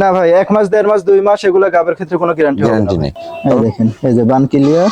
না ভাই এক মাস দেড় মাস দুই মাস এগুলো গাবের ক্ষেত্রে কোনো গ্যারান্টি হবে না গ্যারান্টি নেই। দেখেন এই যে বান ক্লিয়ার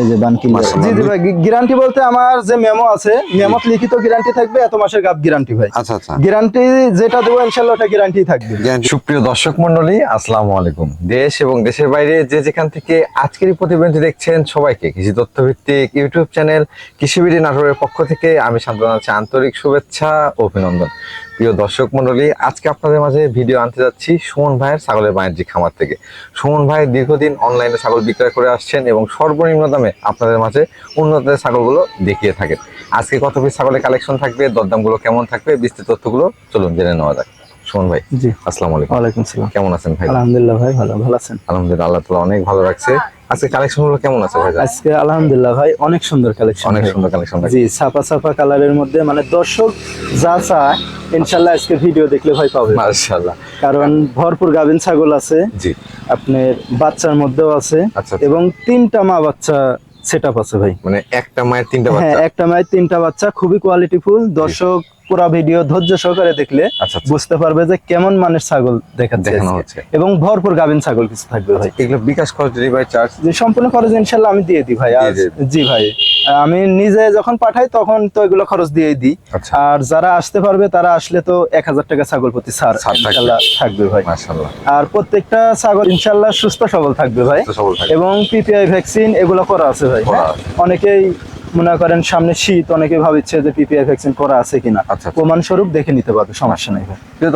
এই যে বান ক্লিয়ার জি জি ভাই গ্যারান্টি বলতে আমার যে মেমো আছে মেমোত লিখিত গ্যারান্টি থাকবে এত মাসের গাব গ্যারান্টি ভাই। আচ্ছা আচ্ছা। গ্যারান্টি যেটা দেবো ইনশাল্লাহ ওটা গ্যারান্টি থাকবে। সুপ্রিয় দর্শক মন্ডলী আসসালামু আলাইকুম। দেশ এবং দেশের বাইরে যে যেখান থেকে আজকের এই প্রতিবেদনটি দেখছেন সবাইকে কৃষি তথ্য ভিত্তিক ইউটিউব চ্যানেল কৃষিবিড়ি নাটোরের পক্ষ থেকে আমি শান্ত জানাচ্ছি আন্তরিক শুভেচ্ছা ও অভিনন্দন। প্রিয় দর্শক মন্ডলী আজকে আপনাদের মাঝে ভিডিও আনতে যাচ্ছি সুমন ভাইয়ের ছাগলের বাণিজ্যিক খামার থেকে। সুমন ভাই দীর্ঘদিন অনলাইনে ছাগল বিক্রয় করে আসছেন এবং সর্বনিম্ন দামে আপনাদের মাঝে উন্নত ছাগলগুলো দেখিয়ে থাকেন। আজকে কত পিস ছাগলের কালেকশন থাকবে দরদামগুলো কেমন থাকবে বিস্তৃত তথ্যগুলো চলুন জেনে নেওয়া যাক। সুমন ভাই জি। আসসালামু আলাইকুম। ওয়ালাইকুম সালাম। কেমন আছেন ভাই? আলহামদুলিল্লাহ ভাই ভালো ভালো আছেন? আলহামদুলিল্লাহ আল্লাহ তালা অনেক ভালো রাখছে। আজকে কালেকশনগুলো কেমন আছে ভাই? আজকে আলহামদুলিল্লাহ ভাই অনেক সুন্দর কালেকশন অনেক সুন্দর কালেকশন জি ছাপা ছাপা কালারের মধ্যে মানে দর্শক যা চায় ইনশাল্লাহ আজকে ভিডিও দেখলে ভাই পাবে। মাশাআল্লাহ। কারণ ভরপুর গাভিন ছাগল আছে। জি। আপনার বাচ্চার মধ্যেও আছে আচ্ছা, আচ্ছা। এবং তিনটা মা বাচ্চা সেট আছে ভাই। মানে একটা মায়ের তিনটা হ্যাঁ বাচ্চা? একটা মায়ের তিনটা বাচ্চা খুবই কোয়ালিটিফুল দর্শক পুরো ভিডিও ধৈর্য সহকারে দেখলে আচ্ছা আচ্ছা। বুঝতে পারবে যে কেমন মানের ছাগল দেখানো হচ্ছে। এবং ভরপুর গাভিন ছাগল কিছু থাকবে ভাই। এগুলো বিকাশ খরচ ডেলিভারি চার্জ সম্পূর্ণ খরচ ইনশাল্লাহ আমি দিয়ে দিই ভাই। জি ভাই আমি নিজে যখন পাঠাই তখন তো এগুলো খরচ দিয়ে দিই। আচ্ছা। আর যারা আসতে পারবে তারা আসলে তো এক হাজার টাকা ছাগল প্রতি ছাড় থাকবে। ইনশাল্লাহ থাকবে ভাই। আর প্রত্যেকটা ছাগল ইনশাল্লাহ সুস্থ সবল থাকবে ভাই। এবং পিপিআই ভ্যাকসিন এগুলো করা আছে ভাই। হ্যাঁ? অনেকেই মনে করেন সামনে শীত অনেকে ভাবছে যে পিপিআই ভ্যাকসিন করা আছে কিনা। আচ্ছা, প্রমাণস্বরূপ প্রমাণ স্বরূপ দেখে নিতে পারবে সমস্যা নেই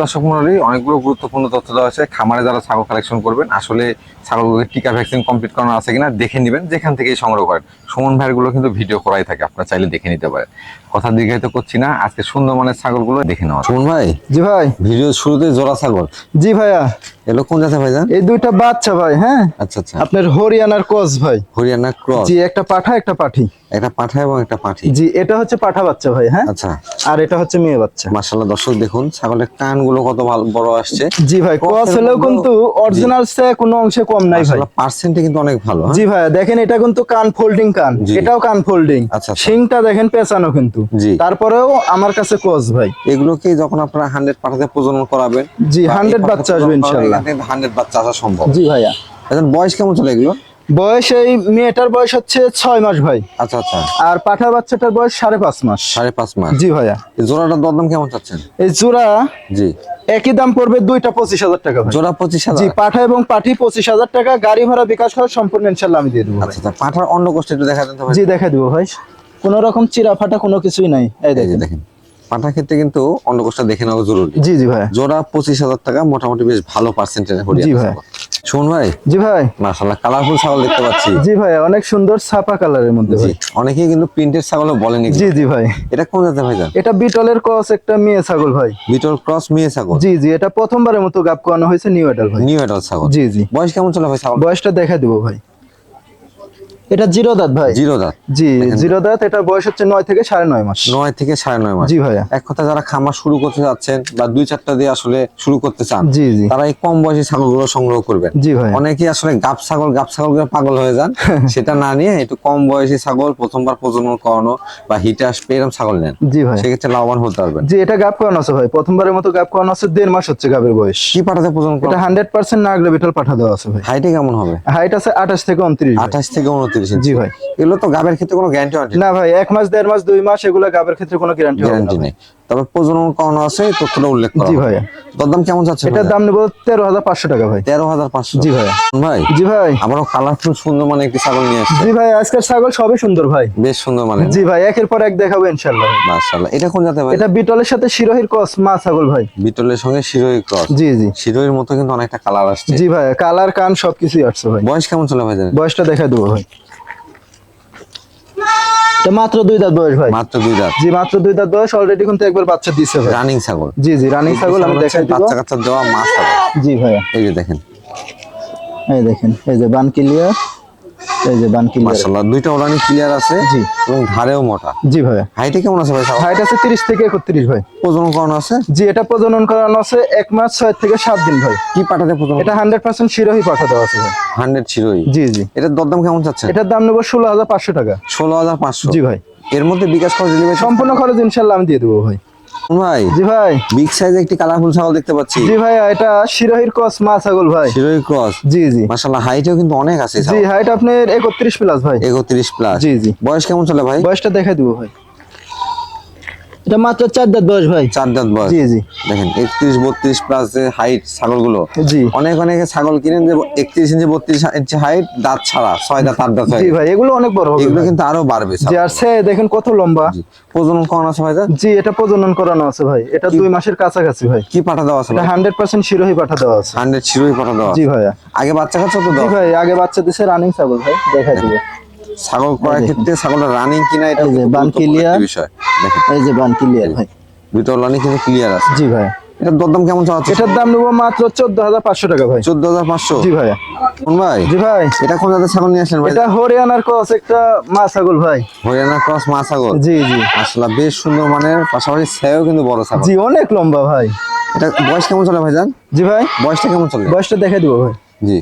দর্শক মন্ডলী অনেকগুলো গুরুত্বপূর্ণ তথ্য দেওয়া আছে খামারে যারা ছাগল কালেকশন করবেন আসলে ছাগলগুলোকে টিকা ভ্যাকসিন কমপ্লিট করানো আছে কিনা দেখে নেবেন যেখান থেকে সংগ্রহ করেন। সুমন ভাইয়েরগুলো কিন্তু ভিডিও করাই থাকে আপনারা চাইলে দেখে নিতে পারেন। কথা দীর্ঘায়িত করছি না আজকে সুন্দর মানের ছাগলগুলো দেখে নেওয়া সুমন ভাই? জি ভাই। ভিডিও শুরুতে জোড়া ছাগল। জি ভাইয়া। এগুলো কোন জাতে ভাই এই দুইটা বাচ্চা ভাই হ্যাঁ? আচ্ছা আচ্ছা। আপনার হরিয়ানার কস ভাই। হরিয়ানা ক্রস? জি একটা পাঠা একটা পাঠি। একটা পাঠা এবং একটা পাঠি। জি এটা হচ্ছে পাঠা বাচ্চা ভাই হ্যাঁ? আচ্ছা। আর এটা হচ্ছে মেয়ে বাচ্চা। মাশাআল্লাহ দর্শক দেখুন ছাগলের কানগুলো কত ভালো বড় আসছে। জি ভাই এর হলেও কিন্তু অরিজিনাল সে কোনো অংশে কম নাই ভাই। পার্সেন্টে কিন্তু অনেক ভালো হ্যাঁ? জি ভাই দেখেন এটা কিন্তু কান ফোল্ডিং কান। এটাও কান ফোল্ডিং আচ্ছা, আচ্ছা। শিংটা দেখেন পেঁচানো কিন্তু। জি। তারপরেও আমার কাছে কস ভাই। এগুলোকে যখন আপনারা হান্ড্রেড পাঠাতে প্রজনন করাবেন জি, 100 বাচ্চা আসবে ইনশাআল্লাহ। হান্ড্রেড বাচ্চা আসা সম্ভব। জি ভাইয়া। এখন বয়স কেমন চলে এগুলো বয়স এই মেয়েটার বয়স হচ্ছে ছয় মাস ভাই। আচ্ছা আচ্ছা। আর পাঠা বাচ্চাটার বয়স সাড়ে পাঁচ মাস। সাড়ে পাঁচ মাস। জি ভাইয়া। জোড়াটার দরদাম কেমন চাচ্ছেন? এই জোড়া জি। একই দাম পড়বে দুইটা পঁচিশ হাজার টাকা জোড়া পঁচিশ হাজার। জি পাঠা এবং পাঠি পঁচিশ হাজার টাকা গাড়ি ভাড়া বিকাশ খরচ সম্পূর্ণ ইনশাল্লাহ আমি দিয়ে দেবো আচ্ছা পাঠার অন্য গোষ্ঠী একটু দেখা দেন জি দেখা দিব ভাই। কোন রকম চিরা ফাটা কোনো কিছুই নাই। এই দেখেন। দেখেন পাঠার ক্ষেত্রে কিন্তু অন্য গোষ্ঠটা দেখে নেওয়া জরুরি। জি জি ভাই জোড়া পঁচিশ হাজার টাকা মোটামুটি বেশ ভালো পার্সেন্টেজ জি ভাই। শুন ভাই? জি ভাই। মাশাআল্লাহ কালারফুল ছাগল দেখতে পাচ্ছি। জি ভাই অনেক সুন্দর ছাপা কালারের মধ্যে ভাই। অনেকেই কিন্তু প্রিন্টেড ছাগলও বলেন। জি জি ভাই। এটা কোন জাতের ভাই এটা বিটলের ক্রস একটা মেয়ে ছাগল ভাই। বিটল ক্রস মেয়ে ছাগল? জি জি এটা প্রথমবারের মতো গাপ করানো হয়েছে নিউ এডাল ভাই। নিউ এডাল ছাগল। জি জি। বয়স কেমন চলে ভাই ছাগল বয়সটা দেখা দিব ভাই। এটা জিরো দাঁত ভাই? জিরো দাঁত। জি জিরো দাঁত এটা বয়স হচ্ছে নয় থেকে সাড়ে নয় মাস। নয় থেকে সাড়ে নয় মাস। জি ভাইয়া। এক কথা যারা খামার শুরু করতে যাচ্ছেন বা দুই চারটা দিয়ে আসলে শুরু করতে চান জি জি। তারা এই কম বয়সী ছাগলগুলো সংগ্রহ করবেন। জি ভাই অনেকেই আসলে গাব ছাগল গাব ছাগল পাগল হয়ে যান সেটা না নিয়ে একটু কম বয়সী ছাগল প্রথমবার প্রজনন করানো বা হিটে আসবে এরকম ছাগল নেন। জি ভাই সেক্ষেত্রে লাভবান হতে পারবেন। জি এটা গাপ করানো আছে ভাই। প্রথমবারের মতো গাপ করানো আছে দেড় মাস হচ্ছে গাবের বয়স। কি পাঠাতে প্রজনন এটা হান্ড্রেড পার্সেন্ট নাগলে বিটল পাঠা দেওয়া আছে ভাই। হাইটে কেমন হবে? হাইট আছে আঠাশ থেকে উনত্রিশ। আঠাশ থেকে উনত্রিশ। জি ভাই। এগুলো তো গাবের ক্ষেত্রে কোনো গ্যারান্টি ওয়ারেন্টি না ভাই এক মাস দেড় মাস দুই মাস এগুলো গাবের ক্ষেত্রে কোনো গ্যারান্টি গ্যারান্টি নেই। তবে প্রজনন করানো আছে তথ্যটা উল্লেখ করা জি দরদাম কেমন যাচ্ছে এটার দাম নেব তেরো হাজার পাঁচশো টাকা ভাই। তেরো হাজার পাঁচশো। জি ভাইয়া। ভাই। জি ভাই। কালারফুল সুন্দর মানে একটি ছাগল নিয়ে আসছে। জি ভাই আজকের ছাগল সবই সুন্দর ভাই। বেশ সুন্দর মানে জি ভাই একের পর এক দেখাবো ইনশাল্লাহ ভাই। মাশাআল্লাহ। এটা কোন জাতে ভাই? এটা বিটলের সাথে শিরোহির কস মা ছাগল ভাই। বিটলের সঙ্গে শিরোই ক্রস। জি জি। শিরোইর মতো কিন্তু অনেকটা কালার আসছে। জি ভাই কালার কান সবকিছুই আসছে ভাই। বয়স কেমন চলে ভাই? বয়সটা দেখা দেবো ভাই। মাত্র দুই দাঁত বয়স ভাই। মাত্র দুই দাঁত। জি মাত্র দুই দাঁত বয়স অলরেডি কিন্তু একবার বাচ্চা দিছে ভাই। রানিং ছাগল। জি জি রানিং ছাগল আমি দেখাই দিব। বাচ্চা কাচ্চা দেওয়া মা ছাগল। জি ভাইয়া এই যে দেখেন। এই দেখেন এই যে বান ক্লিয়ার এই যে বান ক্লিয়ার মাশাআল্লাহ দুইটা ক্লিয়ার আছে জি। এবং ধারেও মোটা। জি ভাইয়া হাইটে কেমন আছে ভাই হাইট আছে তিরিশ থেকে একত্রিশ ভাই। প্রজনন করানো আছে? জি এটা প্রজনন করানো আছে এক মাস ছয় থেকে সাত দিন ভাই। কি পাঠাতে প্রজনন? এটা হান্ড্রেড পার্সেন্ট শিরোহি পাঠা দেওয়া আছে ভাই। হান্ড্রেড শিরোই জি জি। এটার দরদাম কেমন চাচ্ছে এটার দাম নেব ষোলো হাজার পাঁচশো টাকা। ষোলো হাজার পাঁচশো। জি ভাই। এর মধ্যে বিকাশ খরচ ডেলিভারি সম্পূর্ণ খরচ ইনশাল্লাহ আমি দিয়ে দেবো ভাই। ভাই। জি ভাই। বিগ সাইজে একটি কালারফুল ছাগল দেখতে পাচ্ছি। জি ভাই এটা শিরোহির ক্রস মা ছাগল ভাই। শিরোই ক্রস? জি জি। মাশাআল্লাহ হাইটেও কিন্তু অনেক আছে জি হাইট আপনার একত্রিশ প্লাস ভাই। একত্রিশ প্লাস জি, জি। বয়স কেমন চলে ভাই? বয়সটা দেখা দিব ভাই। এটা মাত্র চার দাঁত বয়স ভাই। চার দাঁত বয়স। জি জি। দেখেন একত্রিশ বত্রিশ প্লাস যে হাইট ছাগলগুলো জি। অনেক অনেকে ছাগল কিনেন যে একত্রিশ ইঞ্চি বত্রিশ ইঞ্চি হাইট দাঁত ছাড়া ছয় দাঁত আট দাঁত জি ভাই এগুলো অনেক বড় হবে এগুলো কিন্তু আরও বাড়বে জি আর সে দেখেন কত লম্বা। প্রজনন কখন আছে ভাই জি এটা প্রজনন করানো আছে ভাই। এটা দুই মাসের কাছাকাছি ভাই। কি পাঠা দেওয়া আছে এটা হান্ড্রেড পার্সেন্ট শিরোহি পাঠা দেওয়া আছে। হান্ড্রেড শিরোই পাঠা দেওয়া জি। ভাইয়া। আগে বাচ্চা কাচ্চা তো জি ভাই আগে বাচ্চা দিছে রানিং ছাগল ভাই। দেখা দিব ছাগল করার ক্ষেত্রে ছাগলের রানিং কিনা এটা বান clear। বিষয়। দেখেন। এই যে বান ক্লিয়ার ভাই। দুটো রানিং কিন্তু ক্লিয়ার আছে। জি ভাই। এটার দরদাম কেমন চালাচ্ছে এটার দাম নেব মাত্র চোদ্দ হাজার পাঁচশো টাকা ভাই। চোদ্দ হাজার পাঁচশো? জি ভাইয়া কোন ভাই? জি ভাই। এটা কোন জাতের ছাগল নিয়ে আসলেন ভাই? এটা হরিয়ানার ক্রস একটা মা ছাগল ভাই। হরিয়ানার ক্রস মা ছাগল? জি জি। আসলে বেশ সুন্দর মানের পাশাপাশি সেও কিন্তু বড় ছাগল। জি অনেক লম্বা ভাই। এটা বয়স কেমন চলে ভাইজান? জি ভাই। বয়সটা কেমন চলে? বয়সটা দেখে দিব ভাই। জি।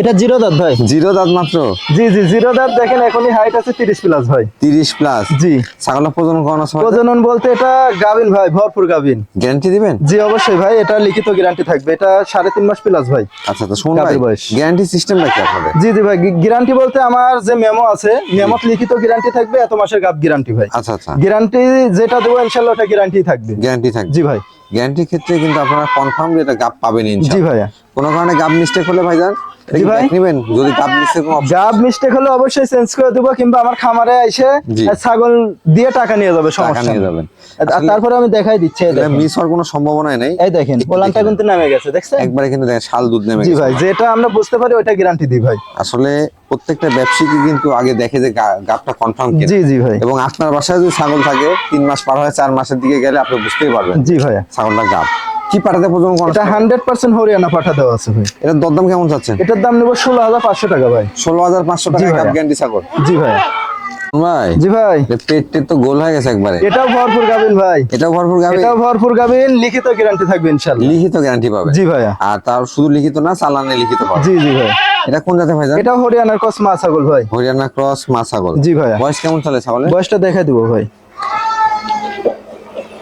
এটা জিরো দাঁত ভাই। জিরো দাঁত মাত্র? জি জি জিরো দাঁত। দেখেন এখনই হাইট আছে তিরিশ প্লাস ভাই। তিরিশ প্লাস জি। ছাগলের প্রজনন করানো আছে প্রজনন বলতে এটা গাবিন ভাই ভরপুর গাবিন গ্যারান্টি দিবেন? জি অবশ্যই ভাই এটা লিখিত গ্যারান্টি থাকবে। এটা সাড়ে তিন মাস প্লাস ভাই। আচ্ছা তো শুনুন ভাই গ্যারান্টি সিস্টেমটা কি আপনাদের? জি জি ভাই গ্যারান্টি বলতে আমার যে মেমো আছে মেমোত লিখিত গ্যারান্টি থাকবে এত মাসের গাব গ্যারান্টি ভাই। আচ্ছা আচ্ছা। গ্যারান্টি যেটা দেবো ইনশাল্লাহ ওটা গ্যারান্টি থাকবে। গ্যারান্টি থাকবে। জি ভাই। গ্যারান্টির ক্ষেত্রে কিন্তু আপনারা কনফার্ম যে এটা গাপ পাবেন ইনশাআল্লাহ জি ইনশাআল্লাহ ভাইয়া। কোনো কারণে গাব মিস্টেক হলে ভাইজান এটা জি কি ভাই। back নিবেন যদি গাপ মিস্টেক গাব মিস্টেক হলে অবশ্যই চেঞ্জ করে দেবো কিংবা আমার খামারে এসে ছাগল দিয়ে টাকা নিয়ে যাবে সমস্যা নিয়ে যাবেন। আর তারপরে আমি দেখাই দিচ্ছি। মিস হওয়ার কোনো সম্ভাবনাই নেই। এই দেখেন ওলানটা কিন্তু নামে গেছে দেখছেন? একবারে কিন্তু দেখেন শাল দুধ নেমে জি ভাই যেটা আমরা বুঝতে পারি ওইটা গ্যারান্টি দিই ভাই। আসলে প্রত্যেকটা ব্যবসায়ী কিন্তু আগে দেখে যে গাবটা কনফার্ম কিনা। জি জি ভাই। এবং আপনার বাসায় যদি ছাগল থাকে তিন মাস পার হয় চার মাসের দিকে গেলে আপনি বুঝতেই পারবেন জি ভাইয়া। ছাগলটা গাব। কি পাঠাতে এটা হান্ড্রেড পার্সেন্ট হরিয়ানা পাঠা দেওয়া আছে ভাই। এটার দরদাম কেমন চাচ্ছেন? এটার দাম নেব ষোলো হাজার পাঁচশো টাকা ভাই। ষোলো হাজার পাঁচশো টাকা। গ্যারান্টি ছাগল। জি ভাই। ভাই জি ভাই। এর তো গোল হয়ে গেছে একবারে। এটাও ভরপুর গাবিন ভাই। এটাও ভরপুর গাবে এটাও ভরপুর গাবিন লিখিত গ্যারান্টি থাকবে লিখিত গ্যারান্টি পাবে? জি আর তার শুধু লিখিত না চালানে লিখিত পাবে। জি জি ভাই। এটা কোন জাতের ভাই এটাও হরিয়ানার কস মা ছাগল ভাই। হরিয়ানা ক্রস মা ছাগল। জি ভাইয়া। বয়স কেমন চলে ছাগলের? বয়সটা দেখা দিব ভাই।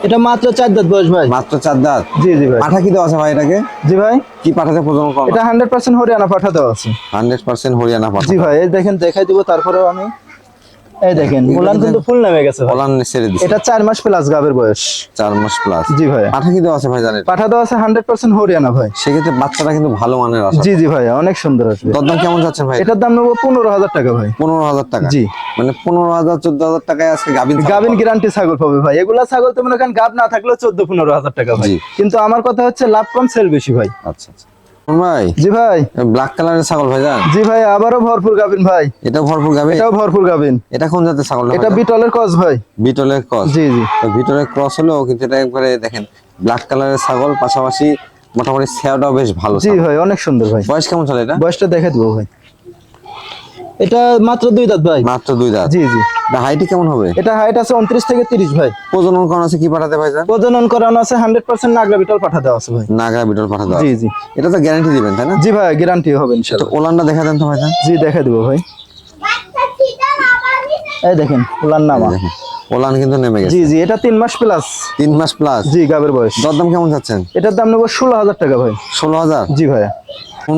এটা মাত্র চার দাঁত বয়স ভাই। মাত্র চার দাঁত? জি জি ভাই। পাঠা কি দেওয়া আছে ভাই এটাকে? জি ভাই। কি পাঠাতে প্রথম করা এটা হান্ড্রেড পার্সেন্ট হরিয়ানা পাঠা দেওয়া আছে। হান্ড্রেড পার্সেন্ট হরিয়ানা পাঠা। জি ভাই দেখেন দেখাই দিব তারপরেও আমি এই দেখেন ওলান কিন্তু ফুল নামে গেছে ছেড়ে দিচ্ছে এটা চার মাস প্লাস গাবের বয়স। চার মাস প্লাস জি ভাই। পাঠা কি দেওয়া আছে ভাই জানেন? পাঠা দেওয়া আছে হান্ড্রেড পার্সেন্ট হরিয়ানা ভাই। সেক্ষেত্রে বাচ্চাটা কিন্তু ভালো মানের আসে জি জি ভাই অনেক সুন্দর আসবে। দরদাম কেমন যাচ্ছে ভাই? এটার দাম নেব পনেরো হাজার টাকা ভাই। পনেরো হাজার টাকা। জি। মানে পনেরো হাজার চোদ্দ হাজার টাকায় আজকে ছাগল গাবিন গ্যারান্টি ছাগল পাবে ভাই। এগুলা ছাগল তো মনে করেন গাব না থাকলেও চোদ্দ পনেরো হাজার টাকা ভাই। কিন্তু আমার কথা হচ্ছে লাভ কম সেল বেশি ভাই। আচ্ছা আচ্ছা। ভাই? জি ভাই। ব্ল্যাক কালারের ছাগল ভাই জি ভাই আবারও ভরপুর গাবিন ভাই। এটা ভরপুর গাবে এটাও ভরপুর গাবিন এটা কোন জাতের ছাগল এটা বিটলের কস ভাই। বিটলের ক্রস জি জি। বিটলের ক্রস হলেও কিন্তু এটা একবারে দেখেন ব্ল্যাক কালারের ছাগল পাশাপাশি মোটামুটি সেওটাও বেশ ভালো জি ভাই অনেক সুন্দর ভাই। বয়স কেমন চলে এটা? বয়সটা দেখে দেবো ভাই। এটা মাত্র দুই দাঁত ভাই। মাত্র দুই দাঁত? জি জি। হাইটি কেমন হবে? এটা হাইট আছে উনত্রিশ থেকে তিরিশ ভাই। প্রজনন করানো আছে কি পাঠাতে ভাই জান প্রজনন করানো আছে হান্ড্রেড পার্সেন্ট নাগরা বিটল পাঠা দেওয়া আছে ভাই। নাগরা বিটল পাঠাতে জি জি। এটা তো গ্যারান্টি দিবেন তাই না? জি ভাই গ্যারান্টি হবে ইনশাল্লাহ ওলানটা দেখা দেন তো ভাই জান জি দেখে দেবো ভাই। এই দেখেন ওলান নামা। ওলান কিন্তু নেমে গেছে। জি জি এটা তিন মাস প্লাস তিন মাস প্লাস জি গাবের বয়স। দরদাম কেমন যাচ্ছেন? এটার দাম নেব ষোলো হাজার টাকা ভাই। ষোলো হাজার? জি ভাইয়া।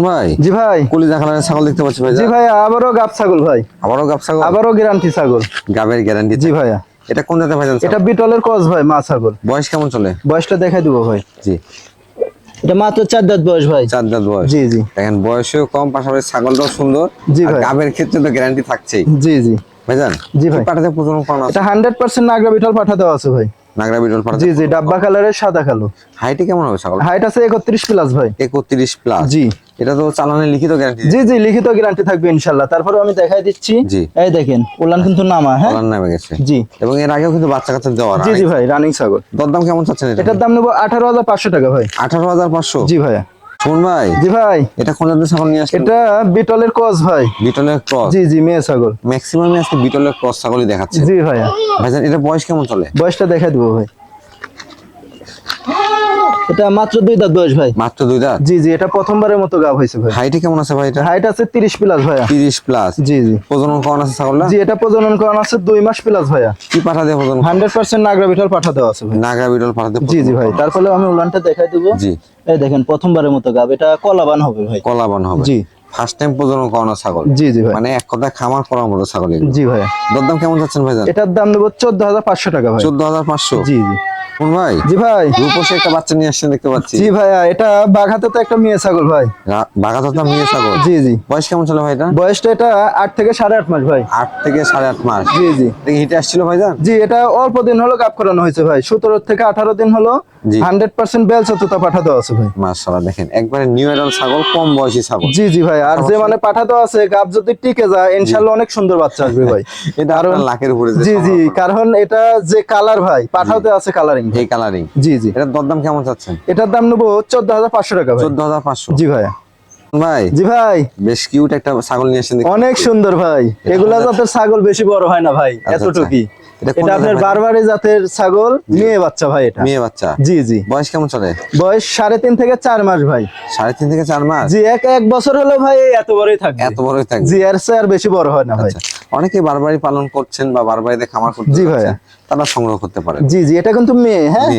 ভাই? জি ভাই। কলিজা কালারের ছাগল দেখতে পাচ্ছি ভাই জি ভাই আবারও গাব ছাগল ভাই। আবারও গাব ছাগল? আবারও গ্যারান্টি ছাগল। গাবের গ্যারান্টি জি ভাইয়া। এটা কোন জাতের ভাই এটা বিটলের কস ভাই মা ছাগল। বয়স কেমন চলে? বয়সটা দেখাই দিব ভাই। জি। এটা মাত্র চার দাঁত বয়স ভাই। চার দাঁত বয়স। জি জি। দেখেন বয়সেও কম পাশাপাশি ছাগলটাও সুন্দর। জি ভাই। গাবের ক্ষেত্রে তো গ্যারান্টি থাকছেই। জি জি। ভাইজান জি ভাই। পাঠাতে প্রজনন করানো এটা নাগরা বিটল পাঠা দেওয়া আছে ভাই। নাগরা বিটল পাঠাতে জি জি ডাব্বা কালারের সাদা কালো। হাইটে কেমন হবে ছাগল? হাইট আছে একত্রিশ প্লাস ভাই। একত্রিশ প্লাস জি। এটা তো চালানে লিখিত গ্যারান্টি জি জি লিখিত গ্যারান্টি থাকবে ইনশাল্লাহ তারপরে আমি দেখাই দিচ্ছি। জি। এই দেখেন উলান কিন্তু নামা হ্যাঁ? চালান নামে গেছে। জি। এবং এর আগেও কিন্তু বাচ্চা কাচ্চা দেওয়া জি জি ভাই রানিং ছাগল। দরদাম কেমন চাচ্ছেন এটা? এটার দাম নেব আঠারো হাজার পাঁচশো টাকা ভাই। আঠারো হাজার পাঁচশো? জি ভাইয়া। শুন ভাই। জি ভাই। এটা কোন জাতের ছাগল নিয়ে আসছেন? এটা বিটলের কস ভাই। বিটলের ক্রস? জি জি মেয়ে ছাগল। ম্যাক্সিমাম আজকে বিটলের ক্রস ছাগলই দেখাচ্ছে। জি ভাইয়া। ভাইজান এটা বয়স কেমন চলে? বয়সটা দেখা দিব ভাই। এটা মাত্র দুই দাঁত বয়স ভাই। মাত্র দুই দাঁত? জি জি এটা প্রথমবারের মতো গাব হয়েছে ভাই। হাইটে কেমন আছে ভাই এটা? হাইট আছে তিরিশ প্লাস ভাইয়া। তিরিশ প্লাস জি জি। প্রজনন আছে ছাগলটা? জি এটা প্রজনন আছে দুই মাস প্লাস ভাইয়া। কি পাঠা দিয়ে প্রজনন? হান্ড্রেড পার্সেন্ট নাগরা বিঠাল পাঠা দেওয়া আছে ভাই। নাগা বিটল পাঠাতে জি জি ভাই তারপরে আমি উলানটা দেখাই দেবো। জি। এই দেখেন প্রথমবারের মতো গাব এটা কলাবান হবে ভাই। কলাবান হবে। জি। ফার্স্ট টাইম প্রজনন করানো ছাগল। জি জি ভাই। মানে এক কথায় খামার করার মতো ছাগল জি ভাইয়া দরদাম কেমন যাচ্ছেন ভাই এটার দাম নেব চোদ্দ হাজার পাঁচশো টাকা ভাই। চোদ্দ হাজার পাঁচশো? জি জি। ভাই? জি ভাই। রূপসে একটা বাচ্চা নিয়ে আসছেন দেখতে পাচ্ছি। জি ভাইয়া এটা বাঘাতে তো একটা মেয়ে ছাগল ভাই। বাঘাততা মেয়ে ছাগল? জি জি। বয়স কেমন ছিল ভাইটা বয়সটা এটা আট থেকে সাড়ে আট মাস ভাই। আট থেকে সাড়ে আট মাস। জি জি। হিটে আসছিল ভাইজান? জি এটা অল্প দিন হলো গাপ করানো হয়েছে ভাই। সতেরো থেকে আঠারো দিন হলো হান্ড্রেড পার্সেন্ট বেল চতুর্থ পাঠা দেওয়া আছে ভাই। মাশাআল্লাহ দেখেন একবারে নিউ এডাল ছাগল কম বয়সী ছাগল। জি জি ভাই আর যে মানে পাঠা দেওয়া আছে যদি টিকে যায় ইনশাল্লাহ অনেক সুন্দর বাচ্চা আসবে ভাই। এটা আপনার লাখের উপরে জি জি কারণ এটা যে কালার ভাই পাঠাতে আছে কালারিং কালারিং জি জি। এটার দরদাম কেমন চাচ্ছেন? এটার দাম নেব চোদ্দ হাজার পাঁচশো টাকা চোদ্দ হাজার পাঁচশো। জি ভাইয়া ভাই জি ভাই। বেশ কিউট একটা ছাগল নিয়ে এসেছেন অনেক সুন্দর ভাই। এগুলা ছাগল বেশি বড় হয় না ভাই এতটুকি এতটুকুই। এটা আপনার বারবারি জাতের ছাগল মেয়ে বাচ্চা ভাই এটা। মেয়ে বাচ্চা। জি জি। বয়স কেমন চলে? বয়স সাড়ে তিন থেকে চার মাস ভাই। সাড়ে তিন থেকে চার মাস? জি এক এক বছর হলো ভাই এত বড়ই থাকবে। এত বড়ই থাকবে। জি আর আর বেশি বড় হয় না ভাই। আচ্ছা। অনেকে বারবারই পালন করছেন বা বারবারিতে খামার করতে জি ভাইয়া। তারা সংগ্রহ করতে পারে জি জি এটা কিন্তু মেয়ে হ্যাঁ।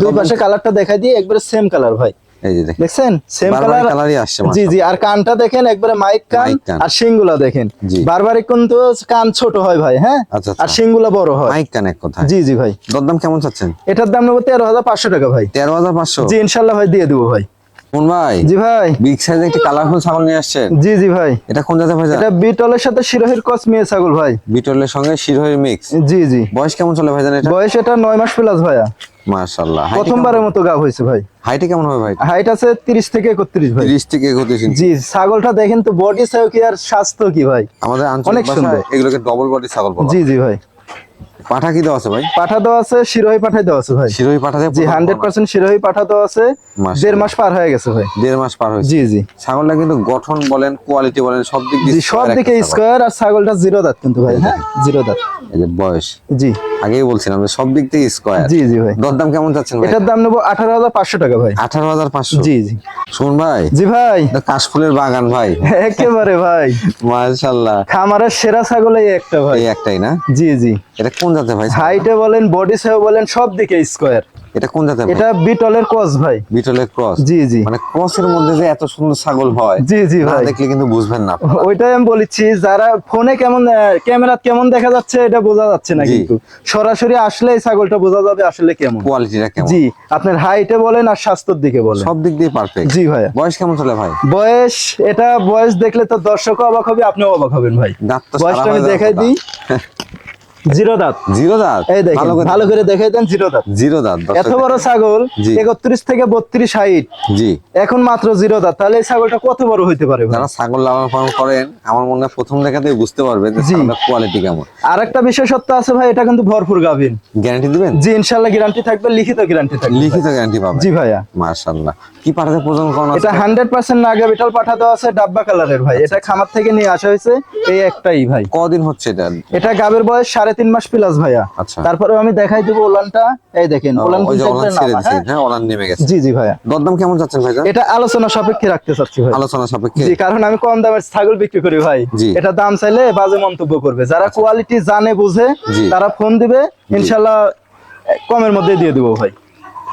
দুই পাশে কালারটা দেখাই দিয়ে একবারে সেম কালার ভাই। এই যে দেখেন। সেম কালার কালারই আসছে জি জি আর কানটা দেখেন একবারে মাইক কান আর শিংগুলা দেখেন। জি। বারবারই কিন্তু কান ছোট হয় ভাই হ্যাঁ? আচ্ছা, আর আচ্ছা। শিংগুলা বড় হয়। মাইক কান এক কথা জি জি ভাই। দরদাম কেমন চাচ্ছেন? এটার দাম নেব তেরো হাজার পাঁচশো টাকা ভাই। তেরো হাজার পাঁচশো? জি ইনশাল্লাহ ভাই দিয়ে দেবো ভাই। কোন ভাই? জি ভাই। বিগ সাইজে একটি কালারফুল ছাগল নিয়ে আসছেন? জি জি ভাই। এটা কোন জাতের ভাই? এটা বিটলের সাথে শিরোহির কস মেয়ে ছাগল ভাই। বিটলের সঙ্গে শিরোহির মিক্স জি জি। বয়স কেমন চলে ভাইজান এটা? বয়স এটা নয় মাস প্লাস ভাইয়া। মাশাআল্লাহ। প্রথমবারের মতো গাব হয়েছে ভাই। হাইটে কেমন হবে ভাই? হাইট আছে তিরিশ থেকে একত্রিশ ভাই। 30 থেকে 31 ইঞ্চি। জি ছাগলটা দেখেন তো বডি সাইজ কি আর স্বাস্থ্য কি ভাই? আমাদের আঞ্চলিক অনেক সুন্দর। ভাষায় এগুলোকে ডবল বডি ছাগল বলা জি জি ভাই। পাঠা কি দেওয়া আছে ভাই? পাঠা দেওয়া আছে শিরোহি পাঠাই দেওয়া আছে ভাই। শিরোহি পাঠা জি হান্ড্রেড। পার্সেন্ট শিরোহি পাঠা দেওয়া আছে। দেড় মাস পার হয়ে গেছে ভাই। দেড় মাস পার হয়েছে। জি জি। ছাগলটা কিন্তু গঠন বলেন কোয়ালিটি বলেন সব দিক দিয়ে সব দিকে স্কোয়ার আর ছাগলটা জিরো দাঁত কিন্তু ভাই হ্যাঁ? জিরো দাঁত। এই যে বয়স। জি। আগেই বলছিলাম যে সব দিক থেকে স্কোয়ার জি জি ভাই। দরদাম কেমন যাচ্ছেন ভাই? এটার দাম নেব আঠারো হাজার পাঁচশো টাকা ভাই। আঠারো হাজার পাঁচশো। জি জি। শুন ভাই। জি ভাই। কাশফুলের বাগান ভাই। একেবারে ভাই। মাশাআল্লাহ। খামারের সেরা ছাগল এই একটা ভাই। এই একটাই না? জি জি। এটা কোন জাতের ভাই? হাইটে বলেন বডি সেও বলেন সব দিকে স্কোয়ার এটা কোন জাতের এটা বিটলের কস ভাই। বিটলের ক্রস জি জি। মানে ক্রসের মধ্যে যে এত সুন্দর ছাগল হয় জি জি ভাই। দেখলে কিন্তু বুঝবেন না। ওইটাই আমি বলেছি যারা ফোনে কেমন ক্যামেরা কেমন দেখা যাচ্ছে এটা বোঝা যাচ্ছে না কিন্তু। সরাসরি আসলে এই ছাগলটা বোঝা যাবে আসলে কেমন। কোয়ালিটিটা কেমন? জি আপনার হাইটে বলেন আর স্বাস্থ্যের দিকে বলেন। সব দিক দিয়ে পারফেক্ট জি ভাই বয়স কেমন চলে ভাই? বয়স এটা বয়স দেখলে তো দর্শকও অবাক হবে আপনিও অবাক হবেন ভাই। বয়সটা আমি দেখাই দিই। জিরো দাঁত। জিরো দাঁত? এই দেখেন ভালো করে দেখাই দেন জিরো দাঁত। জিরো দাঁত এত বড় ছাগল জি। একত্রিশ থেকে বত্রিশ হাইট। জি। এখন মাত্র জিরো দাঁত। তাহলে এই ছাগলটা কত বড় হইতে পারে যারা ছাগল লালন পালন করেন আমার মনে হয় প্রথম দেখাতেই বুঝতে পারবে যে। ছাগলের কোয়ালিটি কেমন। আর একটা বিশেষত্ব আছে ভাই এটা কিন্তু ভরপুর গাভিন। গ্যারান্টি দিবেন? জি ইনশাল্লাহ গ্যারান্টি থাকবে লিখিত গ্যারান্টি থাকবে লিখিত গ্যারান্টি পাবেন। জি ভাইয়া। মাশাআল্লাহ কি পাঠাতে প্রজন কোন এটা হান্ড্রেড পার্সেন্ট নাগা বিটাল পাঠা দেওয়া আছে ডাব্বা কালারের ভাই। এটা খামার থেকে নিয়ে আসা হয়েছে এই একটাই ভাই। কদিন হচ্ছে এটা? এটা গাবের বয়স সাড়ে তিন মাস প্লাস ভাইয়া। আচ্ছা। তারপরে আমি দেখাই দিব ওলানটা। এই দেখেন ওলান কিন্তু ওলান ছেড়ে নামা, হ্যাঁ? হ্যাঁ ওলান নেমে গেছে। জি জি ভাইয়া। দরদাম কেমন যাচ্ছেন ভাই এটা আলোচনা সাপেক্ষে রাখতে চাচ্ছি ভাই। আলোচনা সাপেক্ষে? জি কারণ আমি কম দামের ছাগল বিক্রি করি ভাই। এটা দাম চাইলে বাজে মন্তব্য করবে। যারা কোয়ালিটি জানে বুঝে তারা ফোন দিবে ইনশাল্লাহ কমের মধ্যে দিয়ে দিব ভাই।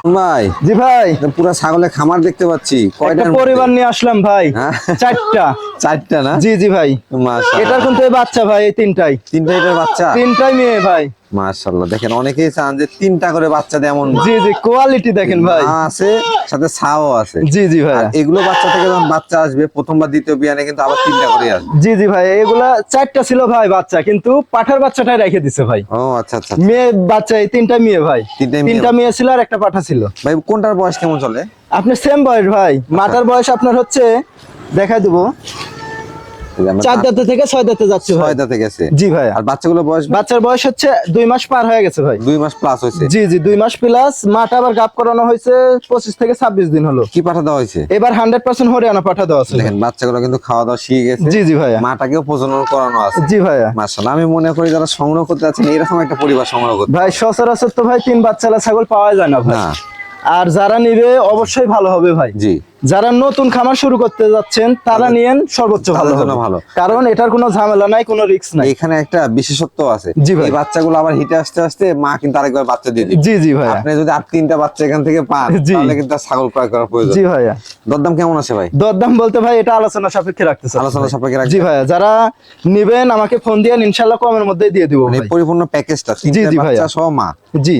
ভাই। জি ভাই। পুরা ছাগলের খামার দেখতে পাচ্ছি। কয়টা পরিবার নিয়ে আসলাম ভাই। হ্যাঁ? চারটা। চারটা না? জি জি ভাই। এটার কিন্তু বাচ্চা ভাই এই তিনটাই। তিনটা এটার বাচ্চা? তিনটাই মেয়ে ভাই। মাশাআল্লাহ। দেখেন অনেকেই চান যে তিনটা করে বাচ্চা দেয় এমন জি জি কোয়ালিটি দেখেন ভাই। আছে সাথে ছাও আছে। জি জি ভাই। এগুলো বাচ্চা থেকে যখন বাচ্চা আসবে প্রথমবার দ্বিতীয় বিয়ানে কিন্তু আবার তিনটা করে আসবে। জি জি ভাই এগুলা চারটা ছিল ভাই বাচ্চা কিন্তু পাঠার বাচ্চাটাই রেখে দিছে ভাই। ও আচ্ছা আচ্ছা মেয়ে বাচ্চা এই তিনটা মেয়ে ভাই। তিনটা মেয়ে ছিল আর একটা পাঠা ছিল। ভাই কোনটার বয়স কেমন চলে? আপনার সেম বয়স ভাই। মাটার বয়স আপনার হচ্ছে দেখাই দেবো। চার দাঁতে থেকে ছয় দাঁতে যাচ্ছে ছয় দাঁতে গেছে। জি ভাইয়া আর বাচ্চাগুলো বয়স বাচ্চার বয়স হচ্ছে দুই মাস পার হয়ে গেছে ভাই। দুই মাস প্লাস হয়েছে। জি জি দুই মাস প্লাস মাটা আবার গাপ করানো হয়েছে পঁচিশ থেকে ছাব্বিশ দিন হলো। কি পাঠা দেওয়া হয়েছে? এবার হান্ড্রেড পার্সেন্ট হরিয়ানা পাঠা দেওয়া আছে। দেখেন বাচ্চাগুলো কিন্তু খাওয়া দাওয়া শিখে গেছে। জি জি ভাইয়া। মাটাকেও প্রজনন করানো আছে। জি ভাইয়া। আমি মনে করি যারা সংগ্রহ করতে যাচ্ছেন এরকম একটা পরিবার সংগ্রহ করতে ভাই সচরাচর তো ভাই তিন বাচ্চালা ছাগল পাওয়া যায় না ভাই। না। আর যারা নিবে অবশ্যই ভালো হবে ভাই জি যারা নতুন খামার শুরু করতে যাচ্ছেন তারা নিয়েন সর্বোচ্চ ভালো হবে। ভালো। কারণ এটার কোনো ঝামেলা নাই কোনো রিস্ক নাই এখানে একটা বিশেষত্ব আছে জি ভাই। বাচ্চাগুলো আবার হিটে আসতে আসতে মা কিন্তু আরেকবার বাচ্চা দিয়ে দিবে জি জি ভাইয়া আপনি যদি আর তিনটা বাচ্চা এখান থেকে পান তাহলে কিন্তু ছাগল ক্রয় করার প্রয়োজন জি ভাইয়া দরদাম কেমন আছে ভাই দরদাম বলতে ভাই এটা আলোচনা সাপেক্ষে রাখতে আলোচনা ভাই। সাপেক্ষে রাখবেন? জি ভাইয়া যারা নিবেন আমাকে ফোন দিয়ে ইনশাল্লাহ কমের মধ্যেই দিয়ে দিব মানে ভাই। পরিপূর্ণ প্যাকেজটা জি, তিনটা। বাচ্চা সহ মা জি